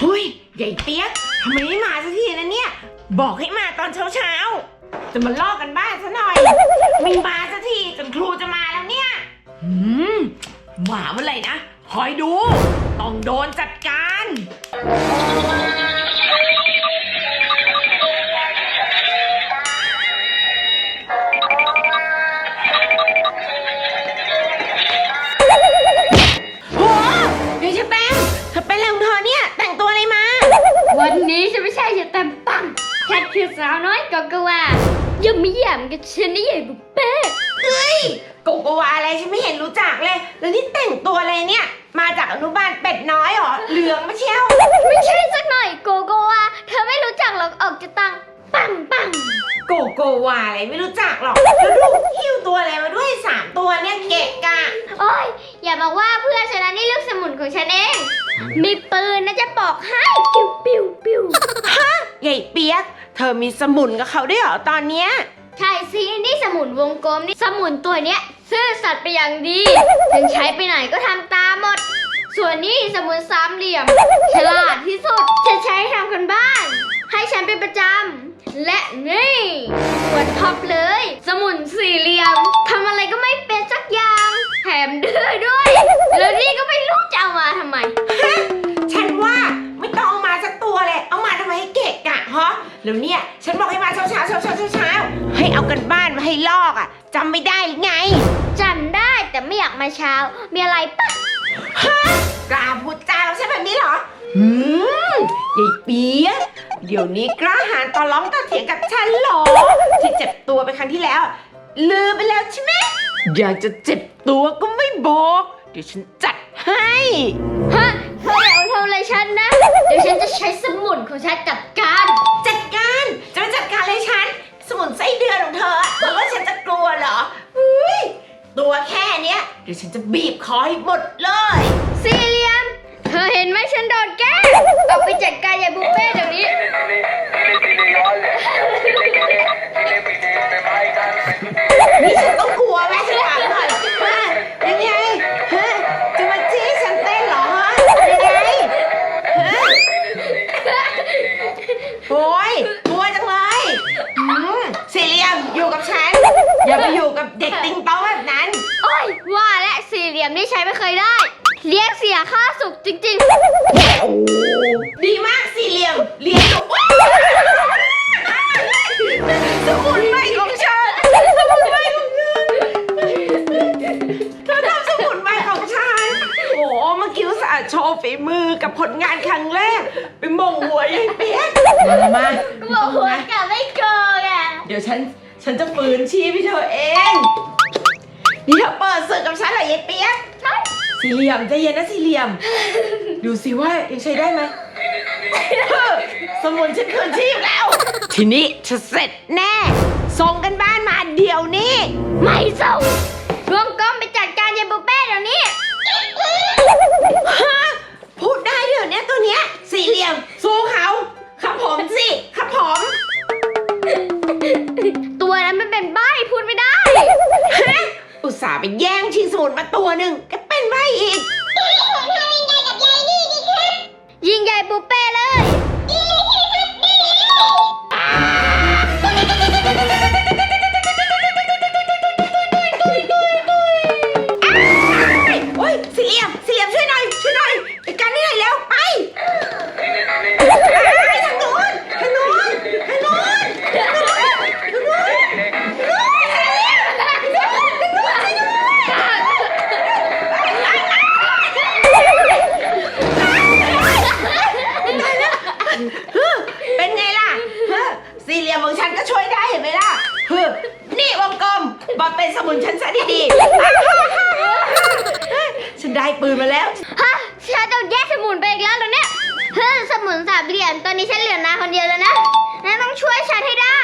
หุยใหญ่เปียกทำไมไม่มาสักทีนะเนี่ย บอกให้มาตอนเช้าเช้าๆจะมาลอกกันบ้านซะหน่อยไม่มาสักทีจนครูจะมาแล้วเนี่ยหืมหมาเมื่อไหร่นะคอยดู ต้องโดนจัดการ แค่คือสาวน้อยกอกะว่ายังไม่แย่มกับฉันนี่ใหญ่บุฟเป้เฮ้ยโกโกวาอะไรฉันไม่เห็นรู้จักเลย แล้วนี่แต่งตัวอะไรเนี่ย มาจากอนุบาลเป็ดน้อยเหรอ เหลืองมาเชียว ไม่ใช่สักหน่อยโกโกวาเธอไม่รู้จักหรอกออกจะตังปังปังโกโกวาอะไรไม่รู้จักหรอก แล้วลูกหิ้วตัวอะไรมาด้วยสามตัวเนี่ยเกะกะ โอ้ยอย่าบอกว่าเพื่อนฉันนะนี่ลูกสมุนของฉันเอง มีปืนนะจะบอกให้ปิ้วปิ้วปิ้วใหญ่เปียก เธอมีสมุนกับเขาด้วยเหรอตอนเนี้ย ใช่สินี่สมุนวงกลมนี่สมุนตัวเนี้ยซื่อสัตย์ไปอย่างดีฉันใช้ไปไหนก็ทำตามหมด ส่วนนี้สมุนสามเหลี่ยม ฉลาดที่สุดฉันใช้ทำกันบ้าน ให้ฉันเป็นประจำและนี่ส่วนท็อปเลย สมุนสี่เหลี่ยมทำอะไรก็ไม่เป็นสักอย่างแถมดื้อด้วย แล้วนี่ก็ไม่รู้จะเอามาทำ แล้วเนี่ย ฉันบอกให้มาเช้าเช้าเช้าเช้าเช้าเช้าๆให้เอากันบ้านมาให้ลอกอะจำไม่ได้หรือไงจำได้แต่ไม่อยากมาเช้า มีอะไรปะกล้าพูดจาเราใช่แบบนี้เหรออืมยายเปียกเดี๋ยวนี้กล้าหาญต่อร้องต่อเถียงกับฉันเหรอที่เจ็บตัวไปครั้งที่แล้ว ลืมไปแล้วใช่ไหมอยากจะเจ็บตัวก็ไม่บอก เดี๋ยวฉันจัดให้ ฮะเธออย่ามาทำอะไรฉันนะ เดี๋ยวฉันจะใช้สมุนของฉันจัดก เนี้ยเดี๋ยวฉันจะบีบคอให้หมดเลย สี่เหลี่ยม เธอเห็นไหมฉันโดนแกล้งออกไปจัดการยายบุฟเฟ่เดี๋ยวนี้ นี่ฉันต้องกลัว ใช้ไม่เคยได้ เรียกเสียค่าสุขจริงโอ้ดีมากสี่เหลี่ยมเรียนจบว้าวสมุนไพรของฉันสมุนไพรของฉันเธอทำสมุนไพรของฉันโอ้เมื่อกี้อุตส่าห์โชว์ฝีมือกับผลงานครั้งแรกไปมงหัวยายเปี๊ยกมามา ๆ ก็บอกหัวกับไม่โกงอะเดี๋ยวฉัน ฉันจะฝืนชีพให้เธอเอง นี่เธอเปิดศึกกับฉันเหรอยายเปี๊ยกใช่ สี่เหลี่ยมใจเย็นนะสี่เหลี่ยม ดูสิว่ายังใช้ได้ไหมสมุนฉันคืนชีพแล้ว ทีนี้จะเสร็จแน่ ส่งกันบ้านมาเดี๋ยวนี้ ไม่ส่งรวมกล้องไปจัดการยายบุเป้าบเหลี่ยมตอนนี้ฉันเหลือนายคนเดียวแล้วนะนายต้องช่วยฉันให้ได้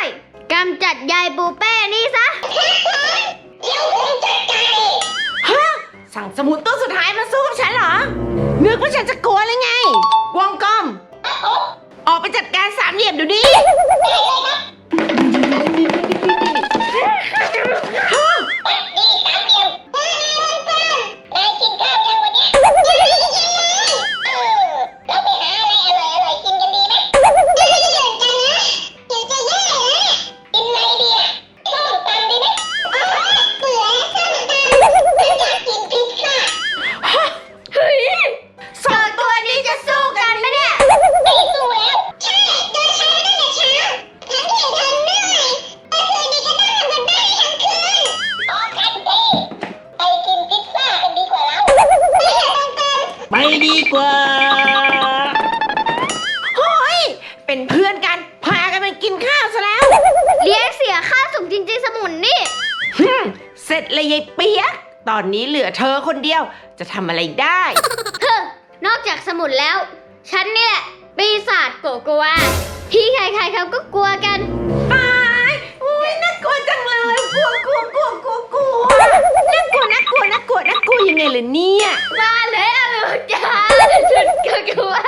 กำจัดยายปูเป้นี่ซะฮะสั่งสมุนตัวสุดท้ายมาสู้กับฉันเหรอนึกว่าฉันจะกลัวเลยไง วงกลมออกไปจัดการสามเหลี่ยมเดี๋ยวนี้ฮ เสร็จเลยยายเปียก ตอนนี้เหลือเธอคนเดียวจะทำอะไรได้ เฮ้อนอกจากสมุนแล้ว ฉันนี่แหละปีศาจโกโกวาที่ใครๆเขาก็กลัวกัน ตายอุ้ยน่ากลัวจังเลย กลัวกลัวกลัวกลัวกลัวน่ากลัวน่ากลัวน่ากลัวน่ากลัวยังไงล่ะเนี่ย มาเลยอะลูกจ้าชุดโกโกวา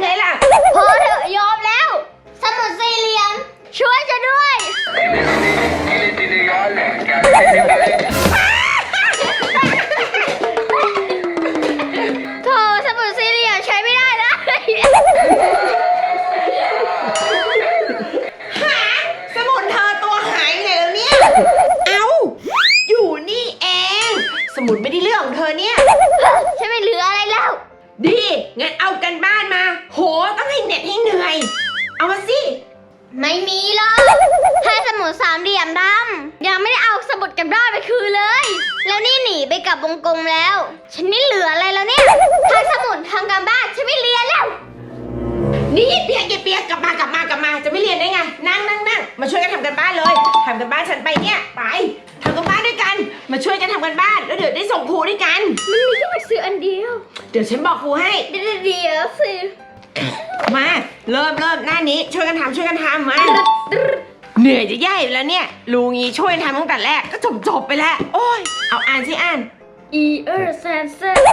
ไปเป็นไงล่ะ พอเถอะยอมแล้ว สมุดสี่เหลี่ยม ช่วยฉันด้วย โถสมุดสี่เหลี่ยมใช้ไม่ได้แล้วหาสมุนเธอตัวหายไปไหนแล้วเนี่ย เอ้า อยู่นี่เอง สมุนไม่ได้เรื่องของเธอเนี่ย ฉันไม่เหลืออะไรแล้ว ดี งั้นเอากั ให้สมุดสามเหลี่ยมดำยังไม่ได้เอาสมุดกับด้านไปคืนเลย แล้วนี่หนีไปกับวงกลมแล้ว ฉันนี่เหลืออะไรแล้วเนี่ยถ้าสมุดทำการบ้านฉันไม่เรียนแล้ว นี่เปียกอย่าเปียกกลับมากลับมากลับมา จะไม่เรียนได้ไง นั่งนั่งนั่งมาช่วยกันทำกันบ้านเลยทำกันบ้านฉันไปเนี่ยไปทำกันบ้านด้วยกัน มาช่วยกันทำกันบ้านแล้วเดี๋ยวได้ส่งครูด้วยกัน มันมีแค่หนังสืออันเดียว เดี๋ยวฉันบอกครูให้ เดี๋ยวเดี๋ยวสิมาเริ่มเริ่มหน้านี้ช่วยกันทำช่วยกันทำมา เหนื่อยจะแย่อยู่แล้วเนี่ยลุงงี้ช่วยทำตั้งแต่แรกก็จบจบๆไปแล้ว โอ้ย เอาอ่านสิอ่าน อีเออร์แซนเซอร์